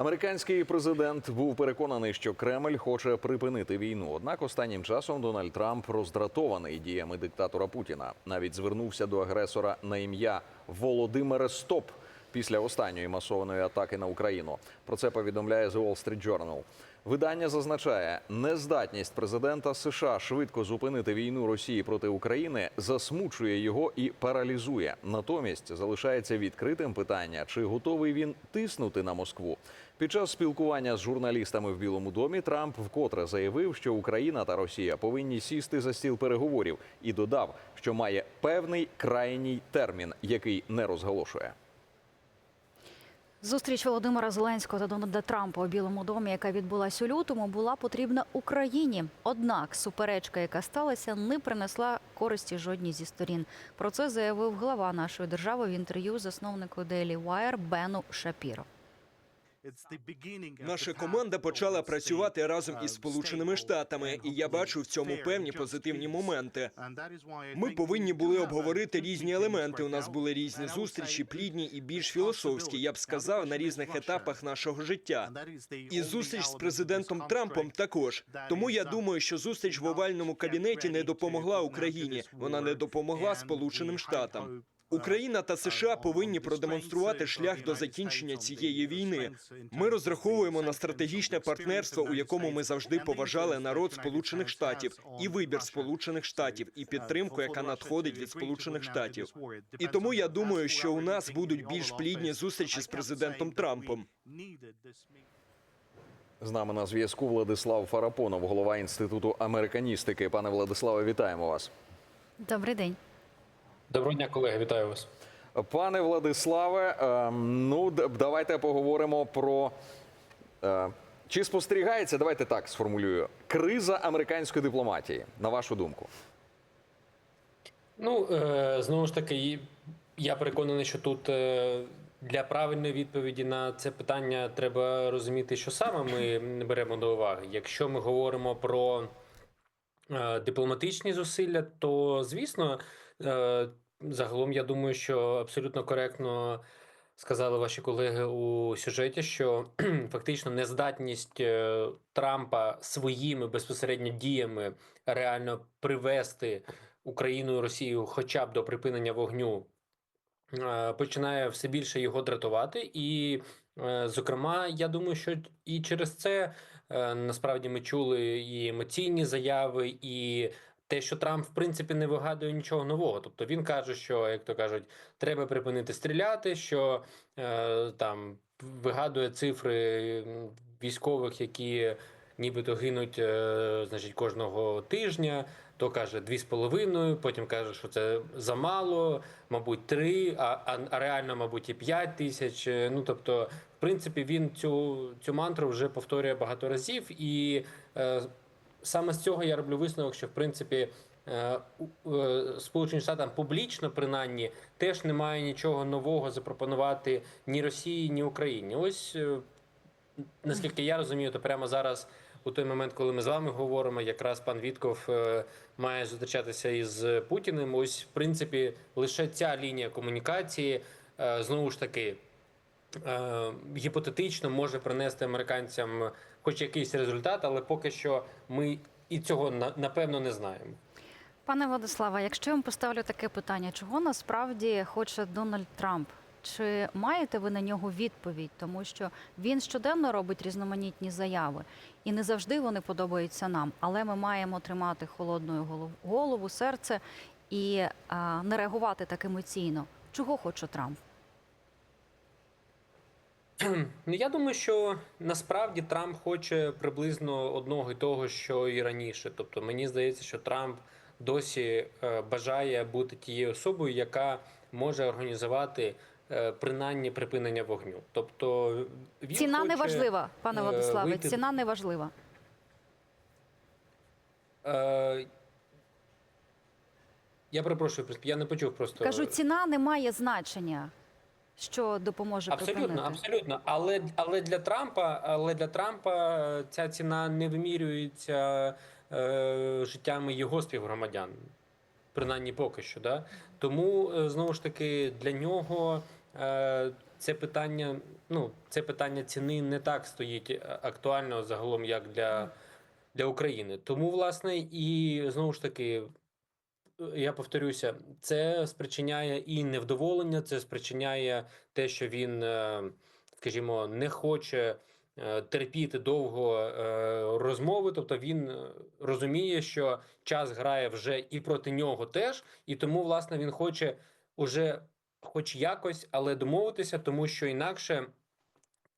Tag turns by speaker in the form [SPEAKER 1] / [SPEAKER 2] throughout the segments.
[SPEAKER 1] Американський президент був переконаний, що Кремль хоче припинити війну. Однак останнім часом Дональд Трамп роздратований діями диктатора Путіна. Навіть звернувся до агресора на ім'я Володимире Стоп після останньої масованої атаки на Україну. Про це повідомляє The Wall Street Journal. Видання зазначає, нездатність президента США швидко зупинити війну Росії проти України засмучує його і паралізує. Натомість залишається відкритим питання, чи готовий він тиснути на Москву. Під час спілкування з журналістами в Білому домі Трамп вкотре заявив, що Україна та Росія повинні сісти за стіл переговорів і додав, що має певний крайній термін, який не розголошує.
[SPEAKER 2] Зустріч Володимира Зеленського та Дональда Трампа у Білому домі, яка відбулася у лютому, була потрібна Україні. Однак суперечка, яка сталася, не принесла користі жодній зі сторін. Про це заявив глава нашої держави в інтерв'ю засновнику Daily Wire Бену Шапіро.
[SPEAKER 3] Наша команда почала працювати разом із Сполученими Штатами, і я бачу в цьому певні позитивні моменти. Ми повинні були обговорити різні елементи. У нас були різні зустрічі, плідні і більш філософські. Я б сказав на різних етапах нашого життя. І зустріч з президентом Трампом також. Тому я думаю, що зустріч в овальному кабінеті не допомогла Україні. Вона не допомогла Сполученим Штатам. Україна та США повинні продемонструвати шлях до закінчення цієї війни. Ми розраховуємо на стратегічне партнерство, у якому ми завжди поважали народ Сполучених Штатів і вибір Сполучених Штатів, і підтримку, яка надходить від Сполучених Штатів. І тому я думаю, що у нас будуть більш плідні зустрічі з президентом Трампом.
[SPEAKER 1] З нами на зв'язку Владислав Фарапонов, голова інституту американістики. Пане Владиславе, вітаємо вас.
[SPEAKER 2] Добрий день.
[SPEAKER 4] Доброго дня, колеги, вітаю вас.
[SPEAKER 1] Пане Владиславе, ем, ну давайте поговоримо про е, чи спостерігається, давайте так сформулюю, криза американської дипломатії, на вашу думку.
[SPEAKER 4] Ну е, знову ж таки, я переконаний, що тут е, для правильної відповіді на це питання треба розуміти, що саме ми беремо до уваги. Якщо ми говоримо про дипломатичні зусилля, то звісно, загалом я думаю, що абсолютно коректно сказали ваші колеги у сюжеті, що фактично нездатність е, Трампа своїми безпосередньо діями реально привести Україну і Росію хоча б до припинення вогню. е, Починає все більше його дратувати, і, е, зокрема, я думаю, що і через це е, насправді ми чули і емоційні заяви, і те, що Трамп в принципі не вигадує нічого нового. Тобто він каже, що як то кажуть, треба припинити стріляти, що е, там вигадує цифри військових, які нібито гинуть, е, значить, кожного тижня. То каже дві з половиною, потім каже, що це замало, мабуть, три, а, а, реально, мабуть, і п'ять тисяч. Е, Ну тобто, в принципі, він цю, цю мантру вже повторює багато разів, і е, саме з цього я роблю висновок, що в принципі. е, е, Сполучені Штатам публічно, принаймні, теж немає нічого нового запропонувати ні Росії, ні Україні. Ось е, наскільки я розумію, то прямо зараз, у той момент, коли ми з вами говоримо, якраз пан Вітков має зустрічатися із Путіним. Ось, в принципі, лише ця лінія комунікації знову ж таки гіпотетично може принести американцям хоч якийсь результат, але поки що ми і цього напевно не знаємо.
[SPEAKER 2] Пане Владиславе, якщо я вам поставлю таке питання, чого насправді хоче Дональд Трамп? Чи маєте ви на нього відповідь? Тому що він щоденно робить різноманітні заяви, і не завжди вони подобаються нам. Але ми маємо тримати голов- голову, серце і а, не реагувати так емоційно. Чого хоче Трамп?
[SPEAKER 4] Ну, я думаю, що насправді Трамп хоче приблизно одного і того, що і раніше. Тобто, мені здається, що Трамп досі е, бажає бути тією особою, яка може організувати е, принаймні припинення вогню. Тобто він
[SPEAKER 2] Ціна
[SPEAKER 4] хоче,
[SPEAKER 2] не важлива, пане
[SPEAKER 4] е,
[SPEAKER 2] Владиславе.
[SPEAKER 4] вийти-
[SPEAKER 2] Ціна не важлива.
[SPEAKER 4] Е, я перепрошую, я не почув просто.
[SPEAKER 2] Кажу, ціна не має значення, що допоможе
[SPEAKER 4] Абсолютно,
[SPEAKER 2] припинити.
[SPEAKER 4] абсолютно. Але але для Трампа, але для Трампа ця ціна не вимірюється е, життями його співгромадян, принаймні поки що. Да? Тому е, знову ж таки для нього е, це питання ну, це питання ціни не так стоїть е, актуально загалом, як для, для України. Тому, власне, і знову ж таки, я повторюся, це спричиняє і невдоволення, це спричиняє те, що він, е, скажімо, не хоче е, терпіти довго е, розмови. Тобто він розуміє, що час грає вже і проти нього теж, і тому, власне, він хоче уже, хоч якось, але домовитися, тому що інакше.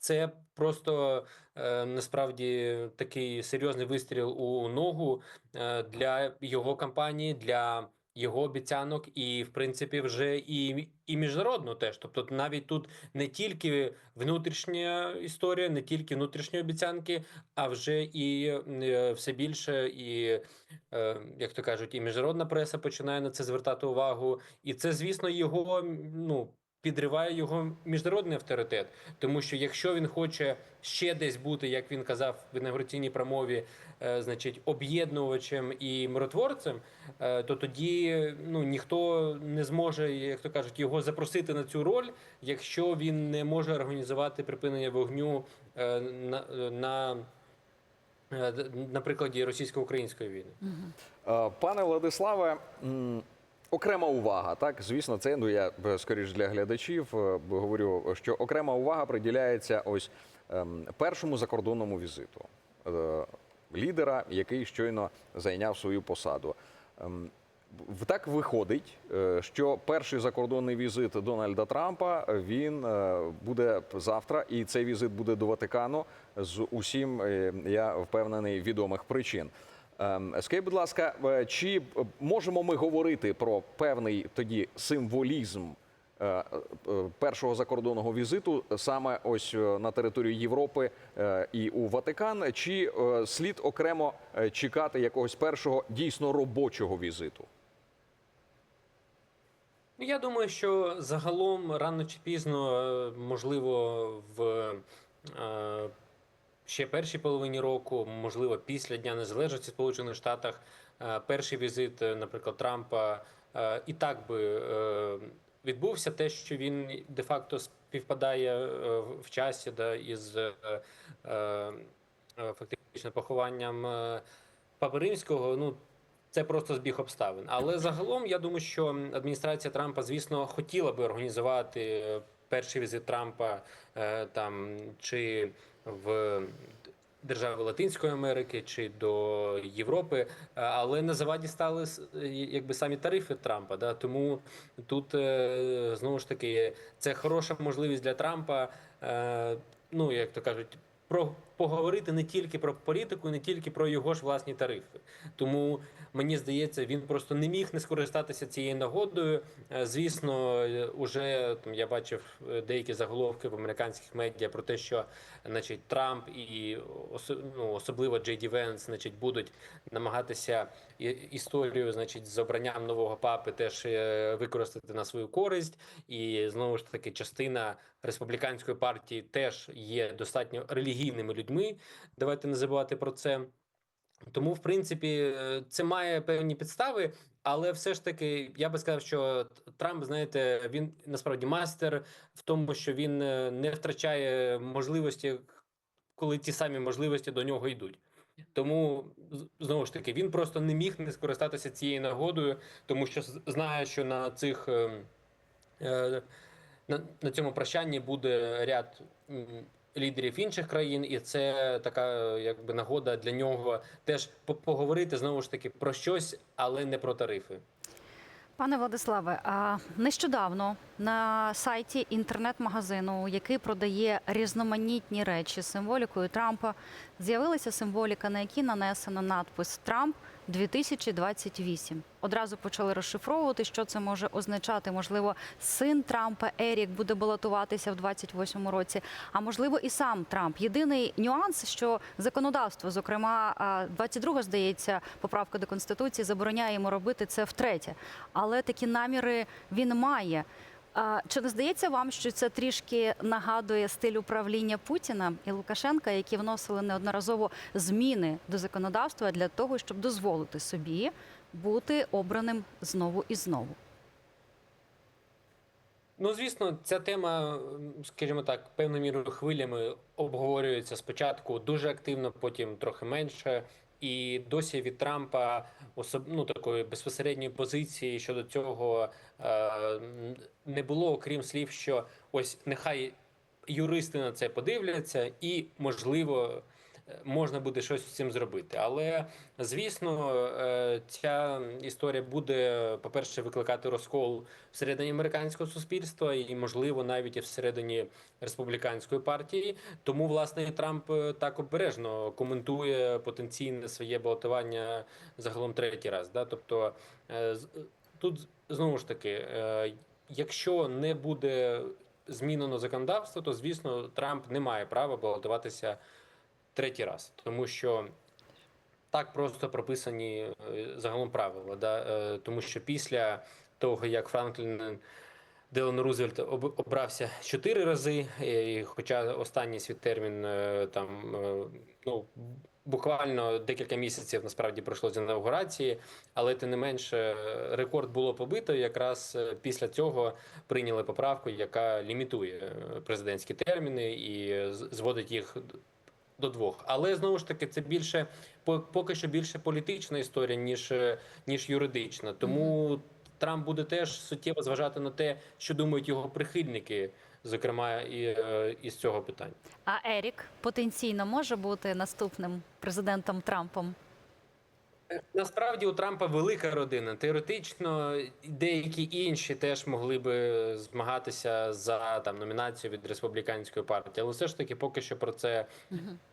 [SPEAKER 4] Це просто е, насправді такий серйозний вистріл у ногу е, для його кампанії, для його обіцянок, і в принципі вже і, і міжнародно теж. Тобто, навіть тут не тільки внутрішня історія, не тільки внутрішні обіцянки, а вже і е, все більше, і е, як то кажуть, і міжнародна преса починає на це звертати увагу. І це, звісно, його ну. Підриває його міжнародний авторитет, тому що якщо він хоче ще десь бути, як він казав в інаугураційній промові, е, значить об'єднувачем і миротворцем, е, то тоді ну ніхто не зможе, як то кажуть, його запросити на цю роль, якщо він не може організувати припинення вогню е, на, на, е, на прикладі російсько-української війни.
[SPEAKER 1] Е, Пане Владиславе, окрема увага. Так, звісно, це ну я е, скоріш для глядачів е, говорю, що окрема увага приділяється ось ем, першому закордонному візиту е, лідера, який щойно зайняв свою посаду. Ем, Так виходить, що перший закордонний візит Дональда Трампа він буде завтра, і цей візит буде до Ватикану з усім, я впевнений, відомих причин. Ем, Скажіть, будь ласка, е, чи е, можемо ми говорити про певний тоді символізм е, першого закордонного візиту саме ось на територію Європи і у Ватикан, чи слід окремо чекати якогось першого дійсно робочого візиту?
[SPEAKER 4] Ну, Я думаю, що загалом рано чи пізно, можливо, в ще першій половині року, можливо, після Дня Незалежності в Сполучених Штатах, е, перший візит, е, наприклад, Трампа е, і так би відбувся. Те, що він де-факто співпадає в часі да, із фактично похованням Папи Римського, ну це просто збіг обставин. Але загалом я думаю, що адміністрація Трампа, звісно, хотіла би організувати перший візит Трампа там чи в держави Латинської Америки, чи до Європи, е, але на заваді стали е, якби самі тарифи Трампа. Да? Тому тут е, знову ж таки це хороша можливість для Трампа. Ну як то кажуть. Про поговорити не тільки про політику, не тільки про його ж власні тарифи. Тому мені здається, він просто не міг не скористатися цією нагодою. Е, Звісно, е, уже там я бачив е, деякі заголовки в американських медіа про те, що значить Трамп і ну, особливо Джей Ді Венс, значить, будуть намагатися історію, значить, з обранням нового папи теж е, використати на свою користь. І знову ж таки, частина республіканської партії теж є достатньо релігійними людьми. Давайте не забувати про це. Тому, в принципі, е, це має певні підстави, але все ж таки, я би сказав, що Трамп, знаєте, він насправді мастер в тому, що він е, не втрачає можливості, коли ті самі можливості до нього йдуть. Тому знову ж таки він просто не міг не скористатися цією нагодою, тому що знає, що на цих ем, е, на, цьому прощанні буде ряд лідерів інших країн, і це така якби нагода для нього теж по- поговорити знову ж таки про щось, але не про тарифи.
[SPEAKER 2] Пане Владиславе, нещодавно на сайті інтернет-магазину, який продає різноманітні речі з символікою Трампа, з'явилася символіка, на якій нанесено надпис Трамп 2028. Одразу почали розшифровувати, що це може означати. Можливо, син Трампа Ерік буде балотуватися в 28-му році. А можливо, і сам Трамп. Єдиний нюанс, що законодавство, зокрема, а, 22 здається, поправка до конституції забороняє йому робити це втретє. Але такі наміри він має. Чи не здається вам, що це трішки нагадує стиль управління Путіна і Лукашенка, які вносили неодноразово зміни до законодавства для того, щоб дозволити собі бути обраним знову і знову?
[SPEAKER 4] Ну, звісно, ця тема, скажімо так, певною мірою хвилями обговорюється спочатку дуже активно, потім трохи менше. І досі від Трампа особ... ну, такої безпосередньої позиції щодо цього е, не було, окрім слів, що ось нехай юристи на це подивляться, і можливо можна буде щось з цим зробити. Але звісно, е, ця історія буде, по-перше, викликати розкол всередині американського суспільства і, можливо, навіть і всередині республіканської партії. Тому, власне, Трамп е, так обережно коментує потенційне своє балотування загалом третій раз. Да? Тобто е, тут знову ж таки, якщо не буде змінено законодавство, то звісно Трамп не має права балотуватися третій раз, тому що так просто прописані е, загалом правила. Да? Е, Тому що після того, як Франклін Делано Рузвельт обрався чотири рази, е, і хоча останній свій термін там ну буквально декілька місяців насправді пройшло з інаугурації, але тим не менше рекорд було побито. Якраз після цього прийняли поправку, яка лімітує президентські терміни і зводить їх до двох. Але знову ж таки, це більше по- поки що більше політична історія, ніж, е, ніж юридична. Тому Трамп буде теж суттєво зважати на те, що думають його прихильники, зокрема і е, із цього питання.
[SPEAKER 2] А Ерік потенційно може бути наступним президентом Трампом.
[SPEAKER 4] Насправді у Трампа велика родина. Теоретично деякі інші теж могли би змагатися за там номінацію від республіканської партії, але все ж таки поки що про це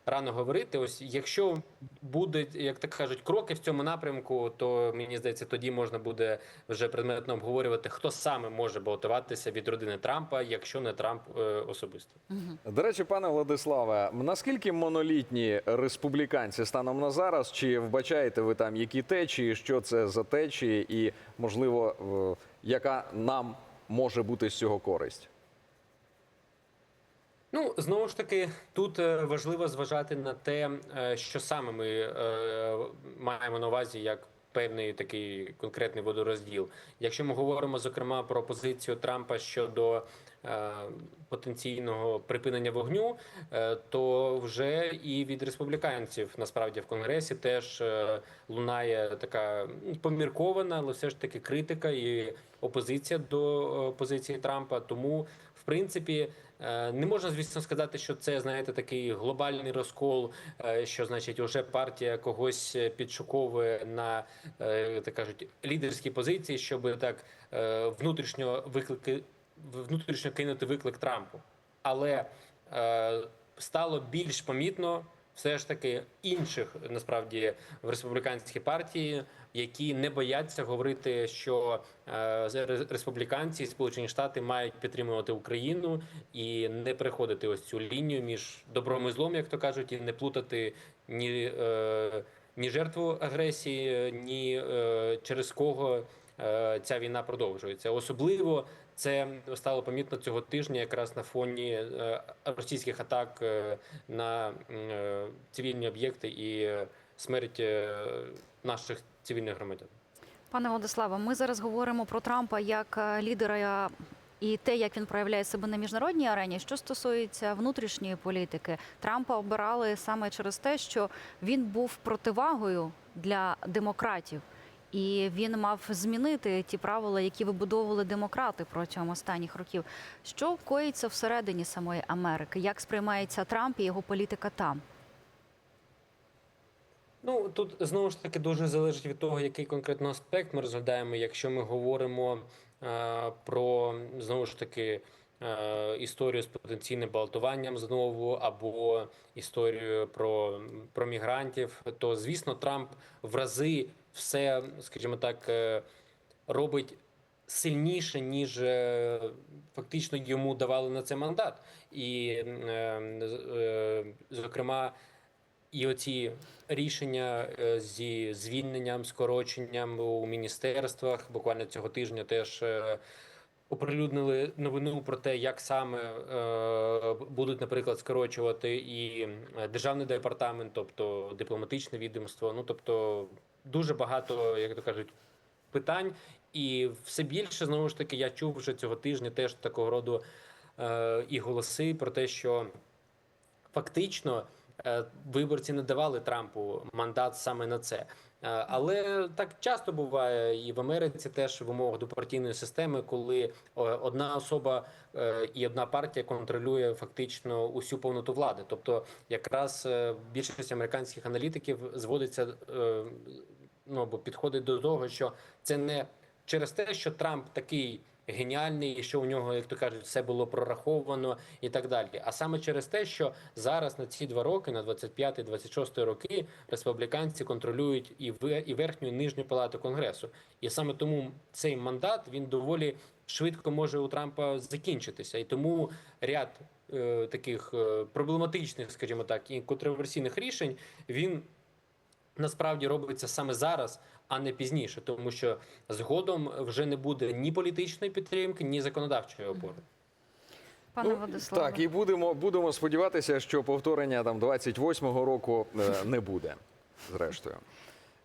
[SPEAKER 4] рано говорити. Ось якщо буде, як так кажуть, кроки в цьому напрямку, то мені здається, тоді можна буде вже предметно обговорювати, хто саме може балотуватися від родини Трампа, якщо не Трамп е, особисто.
[SPEAKER 1] До речі, пане Владиславе, наскільки монолітні республіканці станом на зараз? Чи вбачаєте ви там які течії, що це за течії, і можливо, е, яка нам може бути з цього користь?
[SPEAKER 4] Ну знову ж таки, тут е, важливо зважати на те, е, що саме ми маємо на увазі як певний такий конкретний водорозділ. Якщо ми говоримо зокрема про позицію Трампа щодо е, потенційного припинення вогню, е, то вже і від республіканців насправді в конгресі теж е, лунає така поміркована, але все ж таки критика і опозиція до е, позиції Трампа. Тому, принципі, е, не можна, звісно, сказати, що це знаєте такий глобальний розкол, е, що значить, уже партія когось підшуковує на е, так кажуть лідерські позиції, щоб так е, внутрішньо виклики внутрішньо кинути виклик Трампу. Але е, стало більш помітно все ж таки інших насправді в республіканській партії, які не бояться говорити, що е, республіканці Сполучені Штати мають підтримувати Україну і не переходити ось цю лінію між добром і злом, як то кажуть, і не плутати ні, е, ні жертву агресії, ні е, через кого ця війна продовжується. Особливо це стало помітно цього тижня, якраз на фоні е, російських атак е, на е, цивільні об'єкти і смерть наших цивільних громадян.
[SPEAKER 2] Пане Владиславе, ми зараз говоримо про Трампа як лідера і те, як він проявляє себе на міжнародній арені. Що стосується внутрішньої політики, Трампа обирали саме через те, що він був противагою для демократів. І він мав змінити ті правила, які вибудовували демократи протягом останніх років. Що коїться всередині самої Америки? Як сприймається Трамп і його політика там?
[SPEAKER 4] Ну тут знову ж таки дуже залежить від того, який конкретно аспект ми розглядаємо. Якщо ми говоримо е, про знову ж таки е, історію з потенційним балотуванням знову, або історію про, про мігрантів, то звісно Трамп в рази все, скажімо так, е, робить. Сильніше ніж е, фактично йому давали на це мандат, і е, зокрема і оці рішення зі звільненням, скороченням у міністерствах буквально цього тижня теж оприлюднили новину про те, як саме будуть, наприклад, скорочувати і державний департамент, тобто дипломатичне відомство. Ну тобто дуже багато, як то кажуть, питань. І все більше знову ж таки я чув вже цього тижня теж такого роду е, і голоси про те, що фактично е, виборці не давали Трампу мандат саме на це. Е, Але так часто буває і в Америці теж в умовах двопартійної системи, коли е, одна особа і одна партія контролює фактично усю повноту влади. Тобто, якраз більшість американських аналітиків зводиться ну або підходить до того, що це не через те, що Трамп такий геніальний, що у нього, як то кажуть, все було прораховано і так далі. А саме через те, що зараз на ці два роки, на 25-26 роки, республіканці контролюють і ве- і верхню, і нижню палату конгресу. І саме тому цей мандат він доволі швидко може у Трампа закінчитися, і тому ряд е, таких е, проблематичних, скажімо так, і контроверсійних рішень він насправді робиться саме зараз, а не пізніше, тому що згодом вже не буде ні політичної підтримки, ні законодавчої опори.
[SPEAKER 2] Пане
[SPEAKER 1] Ну,
[SPEAKER 2] Владиславе.
[SPEAKER 1] Так, і будемо, будемо сподіватися, що повторення там 28-го року е, не буде. Зрештою,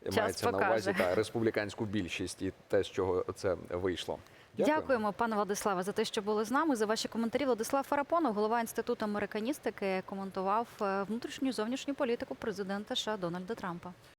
[SPEAKER 2] Час
[SPEAKER 1] мається на увазі та республіканську більшість і те, з чого це вийшло.
[SPEAKER 2] Дякуємо, пане Владиславе, за те, що були з нами. За ваші коментарі. Владислав Фарапонов, голова інституту американістики, коментував е, внутрішню зовнішню політику президента США Дональда Трампа.